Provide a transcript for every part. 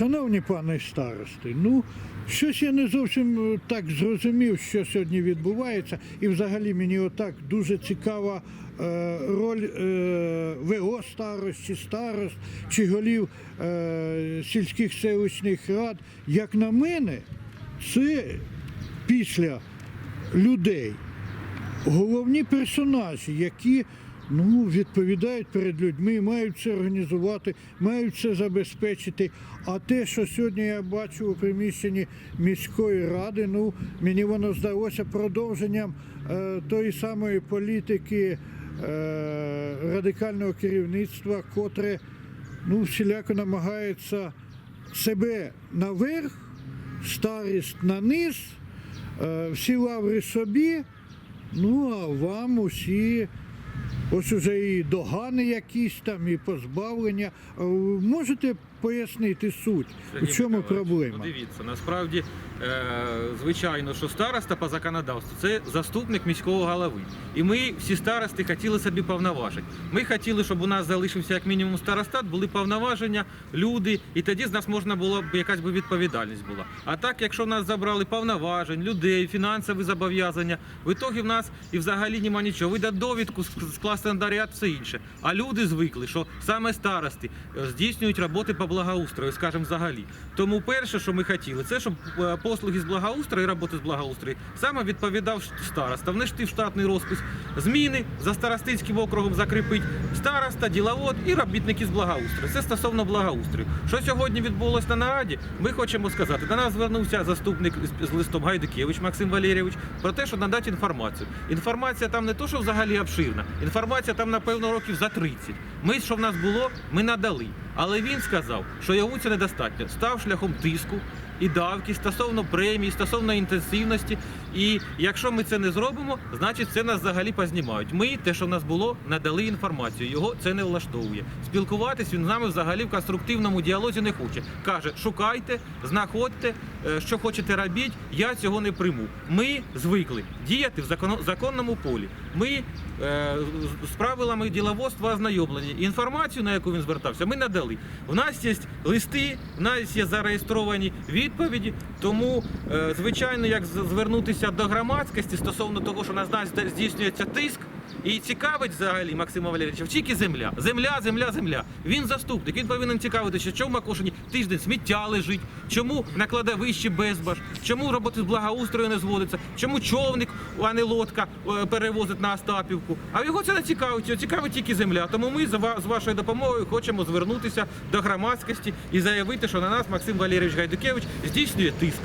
Шановні пане старости, ну щось я не зовсім е, так зрозумів, що сьогодні відбувається, і взагалі мені отак дуже цікава е, роль е, ВО старост чи старост чи голів е, сільських селищних рад. Як на мене, це після людей головні персонажі, які ну, відповідають перед людьми, мають це організувати, мають це забезпечити. А те, що сьогодні я бачу у приміщенні міської ради, ну мені воно здалося продовженням е, тої самої політики е, радикального керівництва, котре ну, всіляко намагається себе наверх, старість на низ, всі лаври собі. Ну, а вам усі ось уже і догани якісь там, і позбавлення. Е, Можете пояснити суть? У чому Миколаївич, проблема? Ну, дивіться, насправді, е, звичайно, що староста по законодавству це заступник міського голови. І ми всі старости хотіли собі повноважень. Ми хотіли, щоб у нас залишився як мінімум старостат, були повноваження, люди, і тоді з нас можна було б якась би відповідальність була. А так, якщо в нас забрали повноважень, людей, фінансові зобов'язання, в ітогі в нас і взагалі нема нічого. Видать довідку, ск- скласти наряд, все інше. А люди звикли, що саме старости е, здійснюють роботи по благоустрою, скажімо, взагалі. Тому перше, що ми хотіли, це щоб е, послуги з благоустрою, і роботи з благоустрою саме відповідав староста. Внести в штатний розпис зміни за старостинським округом закріпить староста, діловод і робітники з благоустрою. Це стосовно благоустрою. Що сьогодні відбулося на нараді, ми хочемо сказати. До нас звернувся заступник з- листом Гайдукевич Максим Валерійович про те, що надати інформацію. Інформація там не то, що взагалі обширна, інформація там, напевно, років за 30. Ми, що в нас було, ми надали. Але він сказав, що йому це недостатньо. Став шляхом тиску і давки стосовно премії, стосовно інтенсивності. І якщо ми це не зробимо, значить це нас взагалі познімають. Ми, те, що в нас було, надали інформацію. Його це не влаштовує. Спілкуватись він з нами взагалі в конструктивному діалозі не хоче. Каже, шукайте, знаходьте, е, що хочете робіть, я цього не прийму. Ми звикли діяти в законному полі. Ми е, з- правилами діловодства ознайомлені. Інформацію, на яку він звертався, ми надали. У нас є листи, у нас є зареєстровані відповіді. Тому, е, звичайно, як з- звернутися до громадськості стосовно того, що на нас здійснюється тиск. І цікавить взагалі Максима Валерійовича тільки земля. Земля, земля, земля. Він заступник. Він повинен цікавитися, що в Макушині тиждень сміття лежить, чому на кладовищі безбаж, чому роботи з благоустрою не зводиться, чому човник, а не лодка е, перевозить на Остапівку. А його це не цікавить, його цікавить тільки земля. Тому ми з вашою допомогою хочемо звернутися до громадськості і заявити, що на нас Максим Валерійович Гайдукевич здійснює тиск.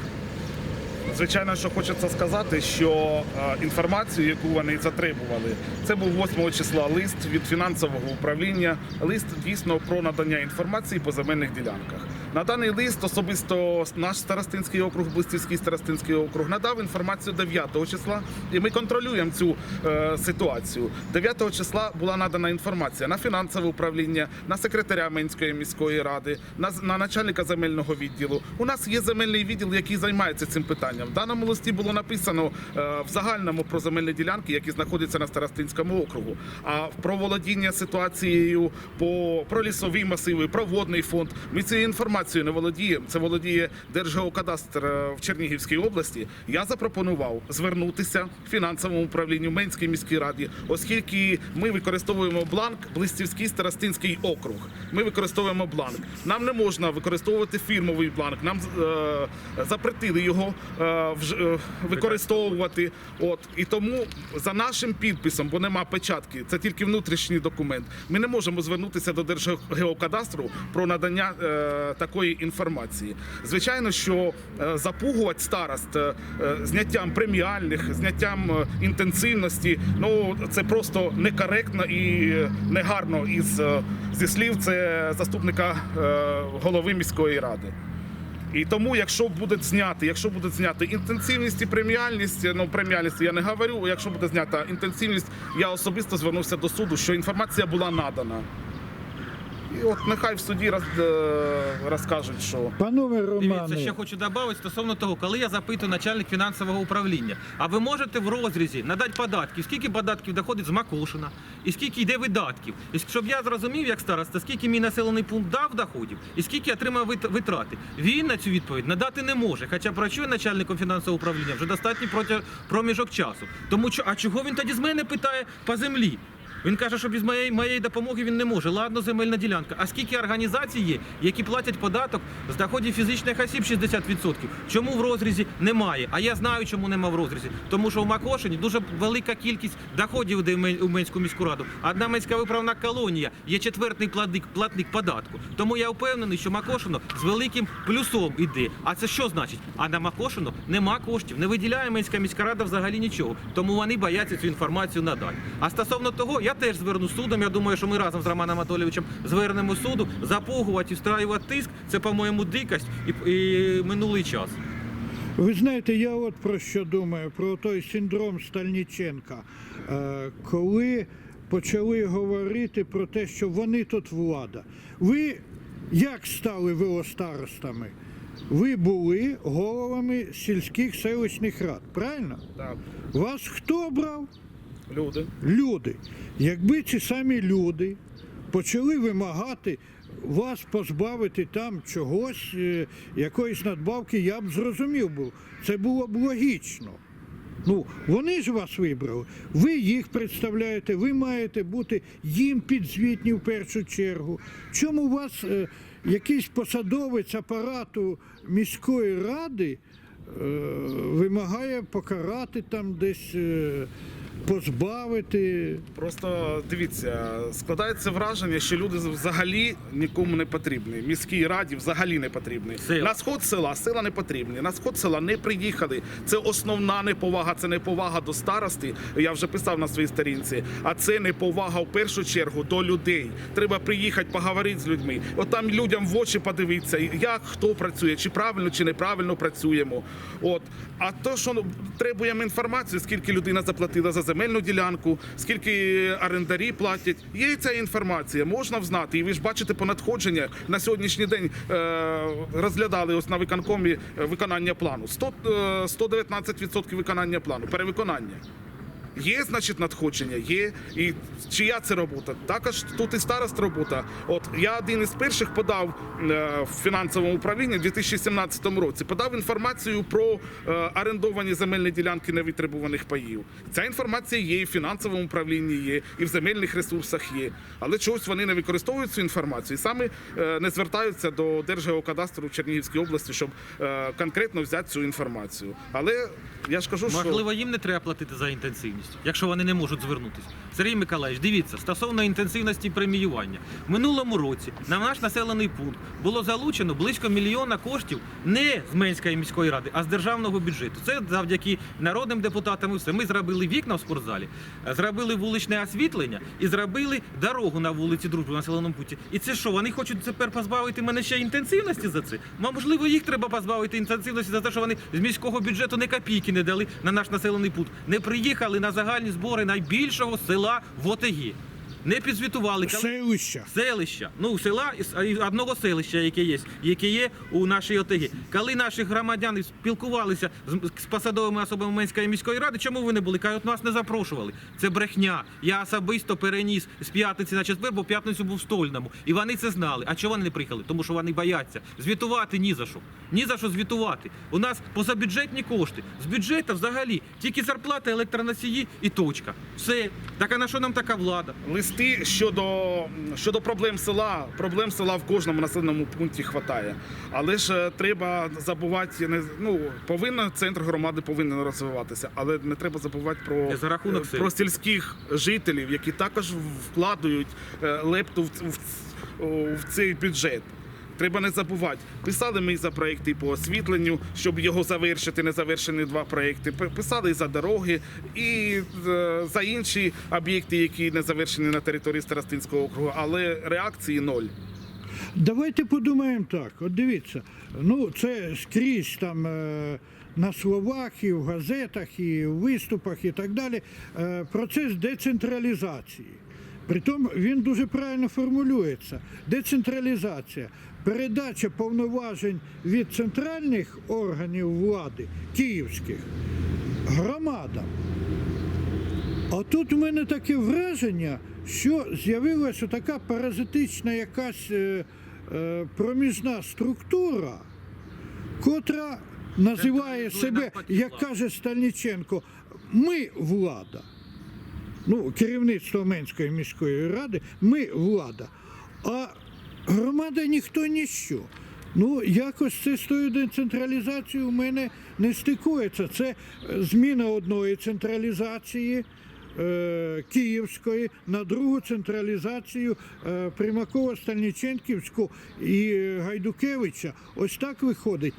Звичайно, що хочеться сказати, що е, інформацію, яку вони затребували, це був 8 числа лист від фінансового управління. Лист дійсно про надання інформації по земельних ділянках. На даний лист особисто наш старостинський округ, Блистівський старостинський округ, надав інформацію 9 числа, і ми контролюємо цю е, ситуацію. 9 числа була надана інформація на фінансове управління, на секретаря Менської міської ради, на, на начальника земельного відділу. У нас є земельний відділ, який займається цим питанням. В даному листі було написано е, в загальному про земельні ділянки, які знаходяться на старостинському округу. А про володіння ситуацією по про лісові масиви, про водний фонд. Ми цією інформацією не володіємо. Це володіє Держгеокадастр е, в Чернігівській області. Я запропонував звернутися фінансовому управлінню Менській міській раді, оскільки ми використовуємо бланк Блистівський старостинський округ. Ми використовуємо бланк. Нам не можна використовувати фірмовий бланк. Нам е, запретили його е, вж- е, використовувати. От і тому за нашим підписом, бо нема печатки, це тільки внутрішній документ. Ми не можемо звернутися до Держгеокадастру про надання е, такої інформації. Звичайно, що е, запугувати старост е, е, зняттям преміальних, зняттям інтенсивності, ну це просто некоректно і негарно із зі слів це заступника голови міської ради. І тому, якщо буде зняти, якщо буде зняти інтенсивність і преміальність, ну преміальність я не говорю. Якщо буде знята інтенсивність, я особисто звернувся до суду, що інформація була надана. І от нехай в суді роз, е, розкажуть, що Панове Дивіться, Романе, ще хочу додати стосовно того, коли я запитую начальник фінансового управління, а ви можете в розрізі надати податки, скільки податків доходить з Макошина, і скільки йде видатків, і щоб я зрозумів, як староста, скільки мій населений пункт дав доходів, і скільки отримав вит- витрати. Він на цю відповідь надати не може, хоча працює начальником фінансового управління вже достатній проти- проміжок часу. Тому що, а чого він тоді з мене питає по землі? Він каже, що без моєї, моєї допомоги він не може. Ладно, земельна ділянка. А скільки організацій є, які платять податок з доходів фізичних осіб 60%? Чому в розрізі немає? А я знаю, чому нема в розрізі. Тому що в Макошині дуже велика кількість доходів йде в Менську міську раду. Одна Менська виправна колонія є четвертий платник, платник податку. Тому я впевнений, що Макошино з великим плюсом іде. А це що значить? А на Макошино нема коштів, не виділяє Менська міська рада взагалі нічого. Тому вони бояться цю інформацію надати. А стосовно того, я теж зверну судом. Я думаю, що ми разом з Романом Анатолійовичем звернемо суду, запугувати і встраювати тиск. Це, по-моєму, дикость і, і минулий час. ви знаєте, я от про що думаю, про той синдром Стальніченка, Е, коли почали говорити про те, що вони тут влада. Ви як стали велостаростами? Ви були головами сільських селищних рад, правильно? так, Вас хто брав? Люди. люди. Якби ці самі люди почали вимагати вас позбавити там чогось, е, якоїсь надбавки, я б зрозумів був. Це було б логічно. Ну, вони ж вас вибрали, ви їх представляєте, ви маєте бути їм підзвітні в першу чергу. Чому вас е, якийсь посадовець апарату міської ради е, вимагає покарати там десь, е, позбавити? Просто дивіться, складається враження, що люди взагалі нікому не потрібні. Міській раді взагалі не потрібні. Сила. На сход села села не потрібні. На сход села не приїхали. Це основна неповага. Це неповага до старости. Я вже писав на своїй сторінці. А це неповага в першу чергу до людей. Треба приїхати, поговорити з людьми. От там людям в очі подивитися, як хто працює, чи правильно, чи неправильно працюємо. От а то, що ну, требуємо інформацію, скільки людина заплатила за земельну ділянку, скільки орендарі платять. Є ця інформація, можна взнати. І ви ж бачите по надходження на сьогоднішній день е, розглядали ось на виконкомі е, виконання плану. 100, е, 119% виконання плану, перевиконання. Є, значить, надходження, є. І чия це робота? Також тут і старост робота. От я один із перших подав е, в фінансовому управлінні у 2017 році. Подав інформацію про е, орендовані земельні ділянки невитребуваних паїв. Ця інформація є і в фінансовому управлінні, є, і в земельних ресурсах є. Але чогось вони не використовують цю інформацію і саме е, не звертаються до Держгеокадастру в Чернігівській області, щоб конкретно взяти цю інформацію. Але я ж кажу, що Можливо, їм не треба платити за інтенсивність, якщо вони не можуть звернутися. Сергій Миколаївич, дивіться, стосовно інтенсивності преміювання. В минулому році на наш населений пункт було залучено близько мільйона коштів не з Менської міської ради, а з державного бюджету. Це завдяки народним депутатам. і все. Ми зробили вікна в спортзалі, зробили вуличне освітлення і зробили дорогу на вулиці Дружби в населеному пункті. І це що? Вони хочуть тепер позбавити мене ще інтенсивності за це? Можливо, їх треба позбавити інтенсивності за те, що вони з міського бюджету не копійки не дали на наш населений пункт. Не приїхали на загальні збори найбільшого села в ОТГ. Не підзвітували. Селища. селища, ну села одного селища, яке є, яке є у нашій ОТГ. Коли наші громадяни спілкувалися з, з посадовими особами Менської міської ради, чому ви не були? Кажуть, нас не запрошували. Це брехня. Я особисто переніс з п'ятниці на четвер, бо в п'ятницю був в Стольному. І вони це знали. А чого вони не приїхали? Тому що вони бояться. Звітувати ні за що. Ні за що звітувати. У нас позабюджетні кошти. З бюджету взагалі тільки зарплата, електроносії і точка. Все. Так а на що нам така влада? Листи щодо, щодо проблем села. Проблем села в кожному населеному пункті хватає. Але ж е, треба забувати, не ну повинна центр громади повинен розвиватися, але не треба забувати про, за рахунок е, про сільських жителів, які також вкладають е, лепту в, в, в цей бюджет. Треба не забувати. Писали ми за проекти по освітленню, щоб його завершити, не завершені два проекти. Писали за дороги, і е, за інші об'єкти, які не завершені на території Старостинського округу, але реакції ноль. Давайте подумаємо так. От дивіться, ну це скрізь там е, на словах, і в газетах, і в виступах, і так далі. Е, процес децентралізації. Притом він дуже правильно формулюється. Децентралізація, передача повноважень від центральних органів влади, київських, громадам. А тут у мене таке враження, що з'явилася така паразитична якась е, е, проміжна структура, котра називає себе, як каже Стальниченко, ми влада. Ну, керівництво Менської міської ради, ми влада. А громада ніхто ніщо. Ну, якось це з тою децентралізацією у мене не стикується. Це е, зміна одної централізації е, Київської на другу централізацію е, Примакова, Стальниченківську і Гайдукевича. Ось так виходить.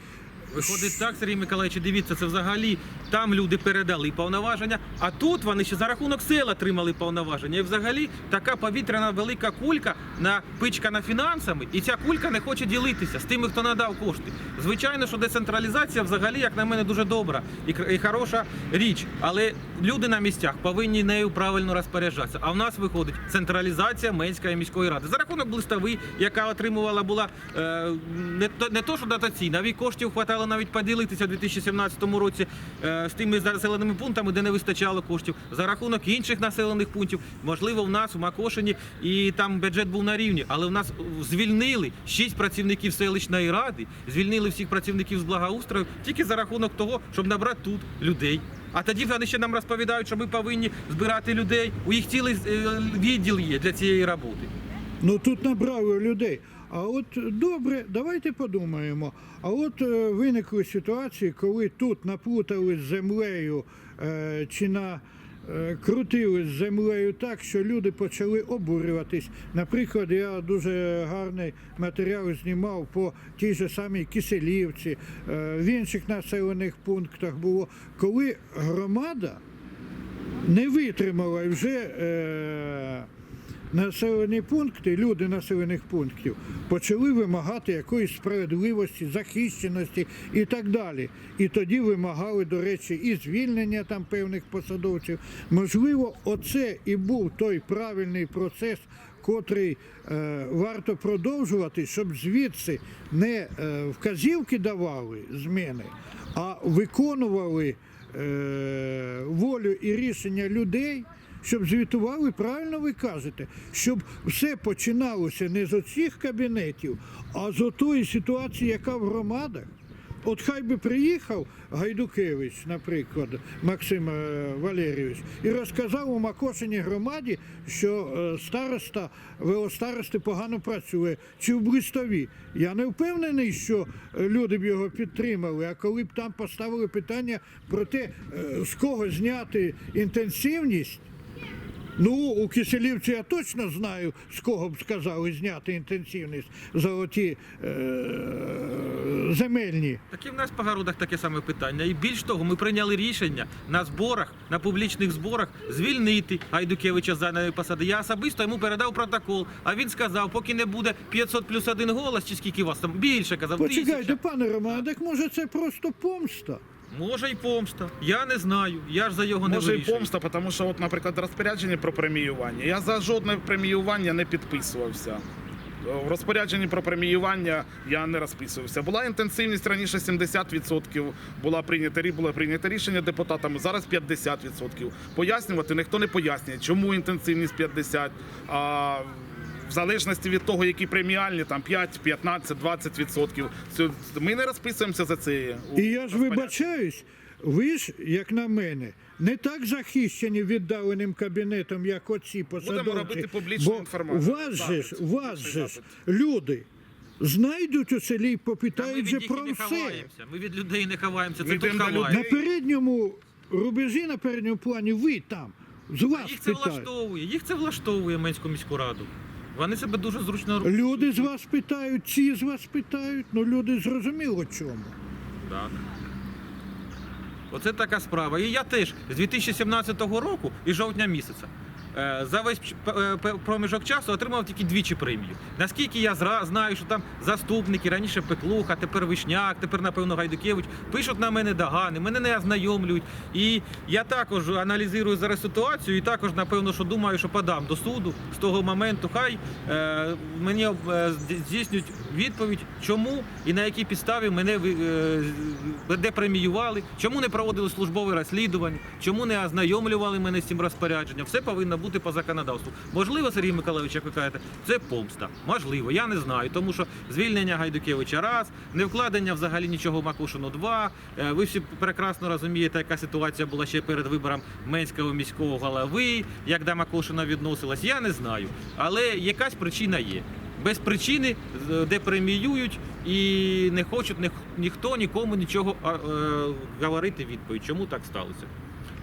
Виходить так, Сергій Миколаївич, дивіться, це взагалі там люди передали повноваження, а тут вони ще за рахунок сел отримали повноваження. І взагалі така повітряна велика кулька напичкана фінансами, і ця кулька не хоче ділитися з тими, хто надав кошти. Звичайно, що децентралізація взагалі, як на мене, дуже добра і, хороша річ. Але люди на місцях повинні нею правильно розпоряджатися. А в нас виходить централізація Менської міської ради. За рахунок блистави, яка отримувала була е, не то не то, що дотаційна, а коштів хватало навіть поділитися у 2017 році е, з тими населеними пунктами, де не вистачало коштів. За рахунок інших населених пунктів, можливо, в нас у Макошині і там бюджет був на рівні, але в нас звільнили шість працівників селищної ради, звільнили всіх працівників з благоустрою тільки за рахунок того, щоб набрати тут людей. А тоді вони ще нам розповідають, що ми повинні збирати людей. У їх цілий е, відділ є для цієї роботи. Ну тут набрали людей. А от добре, давайте подумаємо. А от е, виникли ситуації, коли тут наплутали з землею е, чи на е, крутили з землею так, що люди почали обурюватись. Наприклад, я дуже гарний матеріал знімав по тій же самій Киселівці, е, в інших населених пунктах було, коли громада не витримала вже. Е, населені пункти, люди населених пунктів почали вимагати якоїсь справедливості, захищеності і так далі. І тоді вимагали, до речі, і звільнення там певних посадовців. Можливо, оце і був той правильний процес. Котрий е, варто продовжувати, щоб звідси не е, вказівки давали зміни, а виконували е, волю і рішення людей, щоб звітували, правильно ви кажете, щоб все починалося не з оцих кабінетів, а з отої ситуації, яка в громадах. От хай би приїхав Гайдукевич, наприклад, Максим е, Валерійович, і розказав у Макошині громаді, що е, староста, велостарости погано працює, чи в Блистові. Я не впевнений, що е, люди б його підтримали, а коли б там поставили питання про те, з кого зняти інтенсивність, Ну, у Киселівці я точно знаю, з кого б сказали зняти інтенсивність за оті е, земельні. Так і в нас по городах таке саме питання. І більш того, ми прийняли рішення на зборах, на публічних зборах звільнити Гайдукевича з даної посади. Я особисто йому передав протокол, а він сказав, поки не буде 500 плюс один голос, чи скільки вас там більше казав, Почекайте, тисяча. пане Романе, так може це просто помста? Може й помста. Я не знаю. Я ж за його не Може і вирішую. помста, тому що, от, наприклад, розпорядження про преміювання. Я за жодне преміювання не підписувався. В розпорядженні про преміювання я не розписувався. Була інтенсивність раніше 70%, була прийнята, було прийнято рішення депутатами, зараз 50%. Пояснювати ніхто не пояснює, чому інтенсивність 50%. А в залежності від того, які преміальні, там 5, 15, 20%. Ми не розписуємося за це. І я ж вибачаюсь, ви ж, як на мене, не так захищені віддаленим кабінетом, як оці посадовці. робити публічну Бо інформацію. Вас же ж, вас же ж люди знайдуть у селі і попитають же про не все. ховаємося. Ми від людей не ховаємося. Це Ми тут йдемо ховаємо. На передньому рубежі, на передньому плані, ви там. З вас Їх це питають. влаштовує. Їх це влаштовує Менську міську раду. Вони себе дуже зручно роблять. Люди з вас питають, ці з вас питають, ну люди зрозуміли чому. Так. Оце така справа. І я теж з 2017 року і жовтня місяця за весь е, проміжок часу отримав тільки двічі премію. Наскільки я зра- знаю, що там заступники, раніше Пеклуха, тепер Вишняк, тепер, напевно, Гайдукевич, пишуть на мене догани, мене не ознайомлюють. І я також аналізую зараз ситуацію, і також, напевно, що думаю, що подам до суду з того моменту. Хай е, мені е, здійснюють відповідь, чому і на якій підставі мене е, де преміювали, чому не проводили службове розслідування, чому не ознайомлювали мене з цим розпорядженням. Все повинно бути по законодавству. Можливо, Сергій Миколаївич, як ви кажете, це помста. Можливо, я не знаю, тому що звільнення Гайдукевича раз, не вкладення взагалі нічого Макушину два. Е, Ви всі прекрасно розумієте, яка ситуація була ще перед вибором Менського міського голови, як до Макушина відносилась. Я не знаю, але якась причина є. Без причини, з- де преміюють і не хочуть ніхто нікому нічого е, говорити відповідь, чому так сталося.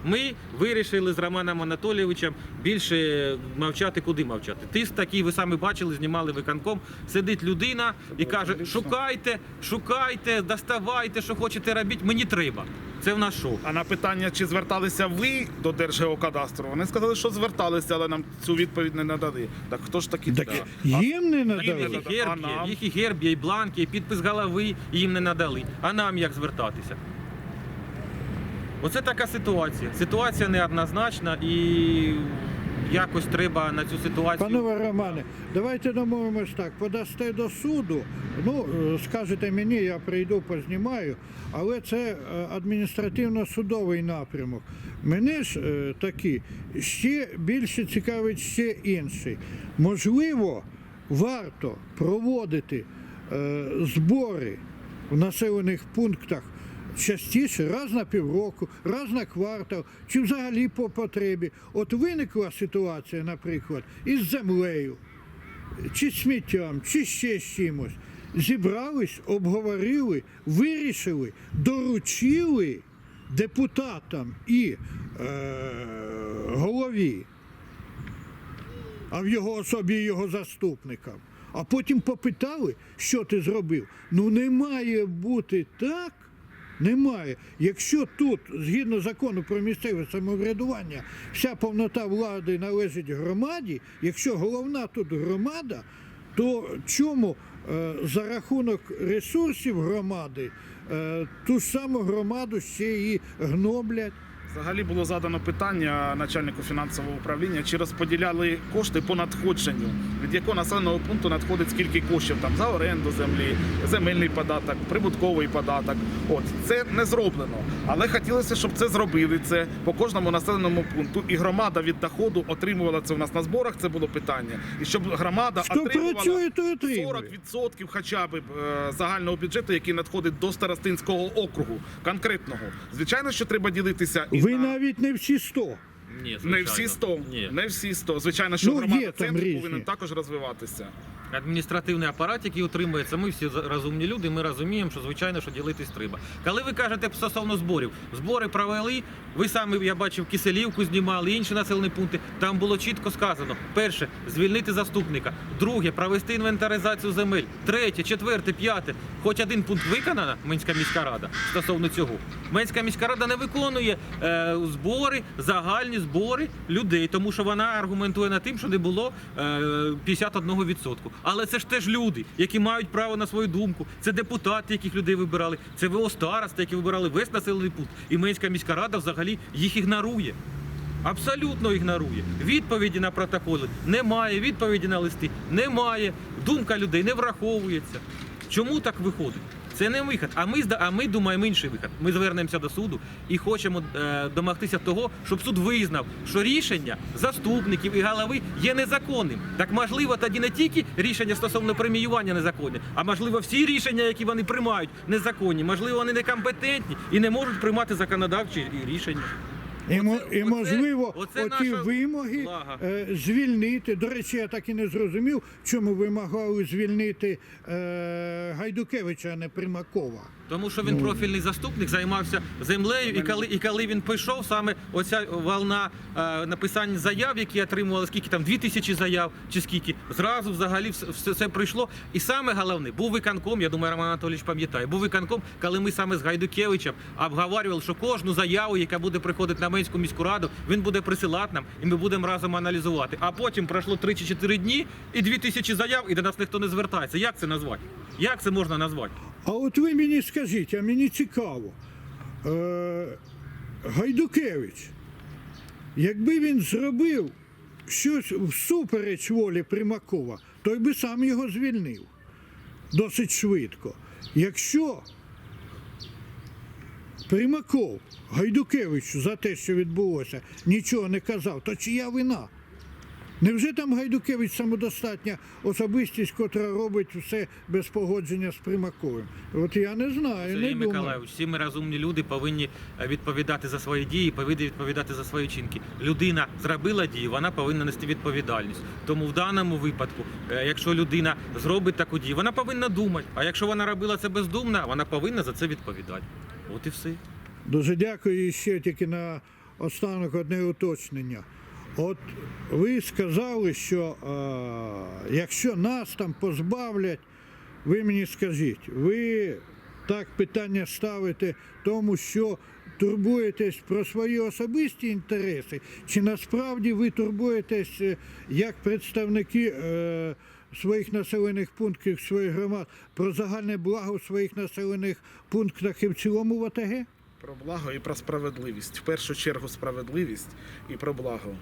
Ми вирішили з Романом Анатолійовичем більше мовчати, куди мовчати. Тиск такий, ви самі бачили, знімали виконком. Сидить людина і каже: шукайте, шукайте, доставайте, що хочете робіть. Мені треба. Це в нас шок. А на питання, чи зверталися ви до Держгеокадастру, вони сказали, що зверталися, але нам цю відповідь не надали. Так хто ж такі Так їм не надали. їх і герб А є, нам? їх і герб є, і бланки, і підпис голови їм не надали. А нам як звертатися? Оце така ситуація. Ситуація неоднозначна і якось треба на цю ситуацію. Панове Романе, давайте домовимось так. Подасте до суду. Ну, е, скажете мені, я прийду, познімаю, але це е, адміністративно-судовий напрямок. Мене ж е, такі ще більше цікавить ще інший. Можливо, варто проводити е, збори в населених пунктах частіше, раз на півроку, раз на квартал, чи взагалі по потребі. От виникла ситуація, наприклад, із землею, чи сміттям, чи ще з чимось. Зібрались, обговорили, вирішили, доручили депутатам і е, голові а в його особі його заступникам. А потім попитали, що ти зробив. Ну не має бути так. Немає. Якщо тут, згідно закону про місцеве самоврядування, вся повнота влади належить громаді, якщо головна тут громада, то чому е, за рахунок ресурсів громади е, ту ж саму громаду ще і гноблять? Взагалі було задано питання начальнику фінансового управління, чи розподіляли кошти по надходженню, від якого населеного пункту надходить скільки коштів там за оренду землі, земельний податок, прибутковий податок. От це не зроблено. Але хотілося, щоб це зробили. Це по кожному населеному пункту. І громада від доходу отримувала це у нас на зборах. Це було питання. І щоб громада Хто отримувала працює, той отримує. 40% хоча б е, загального бюджету, який надходить до старостинського округу конкретного. Звичайно, що треба ділитися і Ви на... навіть не всі 100. Ні, не всі 100. Ні. Не всі 100. Звичайно, що Ну, громада там центр різні. повинен також розвиватися. Адміністративний апарат, який утримується, ми всі розумні люди, ми розуміємо, що звичайно, що ділитись треба. Коли ви кажете стосовно зборів, збори провели, ви самі, я бачив, Киселівку знімали, інші населені пункти. Там було чітко сказано: перше звільнити заступника, друге провести інвентаризацію земель, третє, четверте, п'яте. Хоч один пункт виконана Минська міська рада стосовно цього. Минська міська рада не виконує е, збори, загальні збори людей, тому що вона аргументує на тим, що не було е, 51%. Але це ж теж люди, які мають право на свою думку. Це депутати, яких людей вибирали. Це ВО староста, які вибирали весь населений пункт. І Минська міська рада взагалі їх ігнорує. Абсолютно ігнорує. Відповіді на протоколи немає, відповіді на листи немає. Думка людей не враховується. Чому так виходить? Це не вихід. А ми а ми думаємо інший вихід. Ми звернемося до суду і хочемо е, домогтися того, щоб суд визнав, що рішення заступників і голови є незаконним. Так можливо, тоді не тільки рішення стосовно преміювання незаконне, а можливо, всі рішення, які вони приймають, незаконні. Можливо, вони некомпетентні і не можуть приймати законодавчі рішення. І, Оце- і оце- можливо, оце оті наша вимоги влага. е, звільнити. До речі, я так і не зрозумів, чому вимагали звільнити е, Гайдукевича, а не Примакова. Тому що він профільний заступник, займався землею, і коли, і коли він пішов, саме оця волна е, написання заяв, які отримували, скільки там, дві тисячі заяв чи скільки, зразу взагалі все, все, прийшло. І саме головне, був виконком, я думаю, Роман Анатолійович пам'ятає, був виконком, коли ми саме з Гайдукевичем обговорювали, що кожну заяву, яка буде приходити на Коломенську міську раду, він буде присилати нам, і ми будемо разом аналізувати. А потім пройшло 3 чи 4 дні, і 2 тисячі заяв, і до нас ніхто не звертається. Як це назвати? Як це можна назвати? А от ви мені скажіть, а мені цікаво. Е, Гайдукевич, якби він зробив щось всупереч волі Примакова, той би сам його звільнив досить швидко. Якщо Примаков Гайдукевичу за те, що відбулося, нічого не казав, то чия вина? Невже там Гайдукевич самодостатня особистість, котра робить все без погодження з Примаковим? От я не знаю, не Сергій думаю. Миколаївич, всі ми розумні люди повинні е, відповідати за свої дії, повинні відповідати за свої чинки. Людина зробила дію, вона повинна нести відповідальність. Тому в даному випадку, е, якщо людина зробить таку дію, вона повинна думати. А якщо вона робила це бездумно, вона повинна за це відповідати. От і все. Дуже дякую і ще тільки на останок одне уточнення. От ви сказали, що е, якщо нас там позбавлять, ви мені скажіть, ви так питання ставите тому, що турбуєтесь про свої особисті інтереси, чи насправді ви турбуєтесь е, як представники е, своїх населених пунктів, своїх громад про загальне благо в своїх населених пунктах і в цілому в ОТГ? Про благо і про справедливість. В першу чергу справедливість і про благо.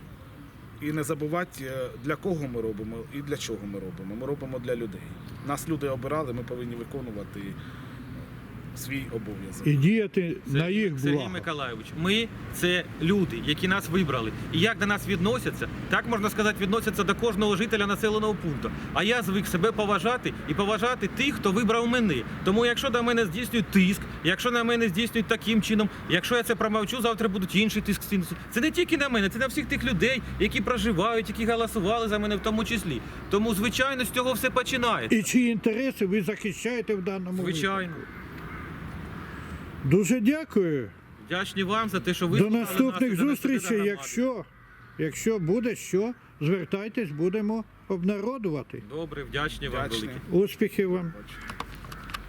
І не забувати, е, для кого ми робимо і для чого ми робимо. Ми робимо для людей. Нас люди обирали, ми повинні виконувати свій обов'язок. і діяти на їх Сергій благо. Миколайович, ми це люди, які нас вибрали. І як до нас відносяться, так можна сказати, відносяться до кожного жителя населеного пункту. А я звик себе поважати і поважати тих, хто вибрав мене. Тому якщо до мене здійснюють тиск, якщо на мене здійснюють таким чином, якщо я це промовчу, завтра будуть інший тиск. Це не тільки на мене, це на всіх тих людей, які проживають, які голосували за мене в тому числі. Тому, звичайно, з цього все починається. І чиї інтереси ви захищаєте в даному Звичайно. випадку. Дуже дякую. Вдячні вам за те, що ви До наступних зустрічей. Якщо, якщо буде що, звертайтесь, будемо обнародувати. Добре, вдячні вам великі. Успіхів вам. Бачу.